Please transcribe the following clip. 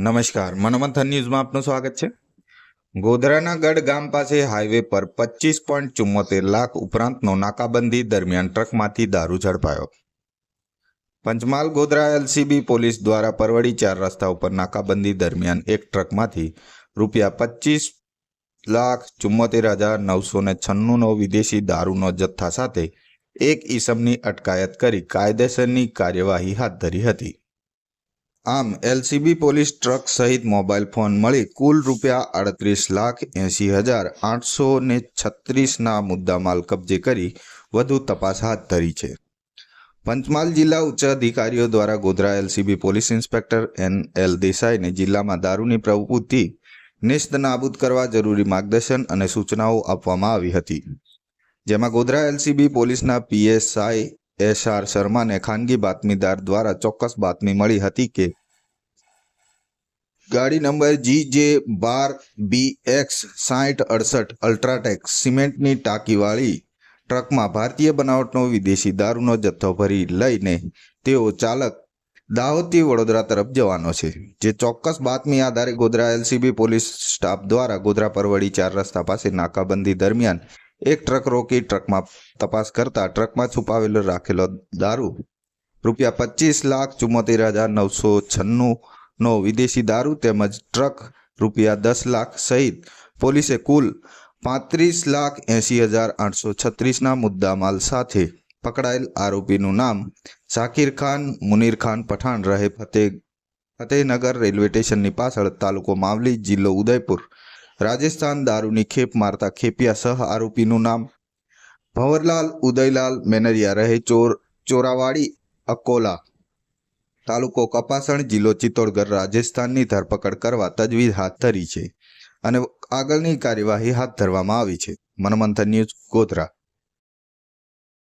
નમસ્કાર, મનોમંથન ન્યૂઝમાં આપનું સ્વાગત છે. ગોધરાના ગઢ ગામ પાસે હાઈવે પર પચીસ પોઈન્ટ ચુમ્મોતેર લાખ ઉપરાંતનો નાકાબંધી દરમિયાન ટ્રકમાંથી દારૂ ઝડપાયો. પંચમહાલ ગોધરા એલસીબી પોલીસ દ્વારા પરવડી ચાર રસ્તા ઉપર નાકાબંધી દરમિયાન એક ટ્રકમાંથી રૂપિયા પચીસ લાખ ચુમ્મોતેર હજાર નવસો ને છન્નુંનો વિદેશી દારૂનો જથ્થા સાથે એક ઈસમની અટકાયત કરી કાયદેસરની કાર્યવાહી હાથ ધરી હતી. આમ, એલસીબી પોલીસ ટ્રક સહિત મોબાઈલ ફોન મળી કુલ રૂપિયા આડત્રીસ લાખ એંસી હજાર આઠસો ને છત્રીસના મુદ્દામાલ કબજે કરી વધુ તપાસ હાથ ધરી છે. પંચમહાલ જિલ્લા ઉચ્ચ અધિકારીઓ દ્વારા Godhra LCB police inspector N L દેસાઈને જિલ્લામાં દારૂની પ્રવૃત્તિ નિસ્ત નાબૂદ કરવા જરૂરી માર્ગદર્શન અને સૂચનાઓ આપવામાં આવી હતી. જેમાં ગોધરા એલસીબી પોલીસના પીએસઆઈ એસ આર શર્માને ખાનગી બાતમીદાર દ્વારા ચોક્કસ બાતમી મળી હતી કે ગાડી નંબર જી જે બાર બી એક્સ સાઠ અડસઠ અલ્ટ્રાટેક સિમેન્ટની ટાંકીવાળી ટ્રકમાં ભારતીય બનાવટનો વિદેશી દારૂનો જથ્થો ભરી લઈને તેઓ ચાલક દાહોદથી વડોદરા તરફ જવાનો છે, જે ચોક્કસ બાતમી આધારે ગોધરા એલસીબી પોલીસ સ્ટાફ દ્વારા ગોધરા પરવડી ચાર રસ્તા પાસે નાકાબંધી દરમિયાન એક ટ્રક રોકી ટ્રકમાં તપાસ કરતા ટ્રકમાં છુપાવેલો રાખેલો દારૂ, રૂપિયા પચીસ લાખ ચુમ્મોતેર હજાર નવસો છન્નુંનો વિદેશી દારૂ તેમજ ટ્રક રૂપિયા દસ લાખ સહિત પોલીસે કુલ પાંત્રીસ લાખ એંસી હજાર આઠસો છત્રીસના મુદ્દામાલ સાથે પકડાયેલ આરોપીનું નામ ઝાકીર ખાન, મુનીર ખાન પઠાણ રહે ફતેહ, ફતેહનગર રેલવે સ્ટેશનની પાછળ તાલુકો માવલી જિલ્લો ઉદયપુર. રાજસ્થાન દારૂની ખેપ મારતા ખેપિયા સહ આરોપીનું નામ ભંવરલાલ ઉદયલાલ મેનરિયા રહે ચોર, ચોરાવાડી, અકોલા તાલુકો કપાસણ જિલ્લો ચિત્તોડગઢ, રાજસ્થાનની ધરપકડ કરવા તજવીજ હાથ ધરી છે અને આગળની કાર્યવાહી હાથ ધરવામાં આવી છે. મનમંથન ન્યૂઝ ગોધરા.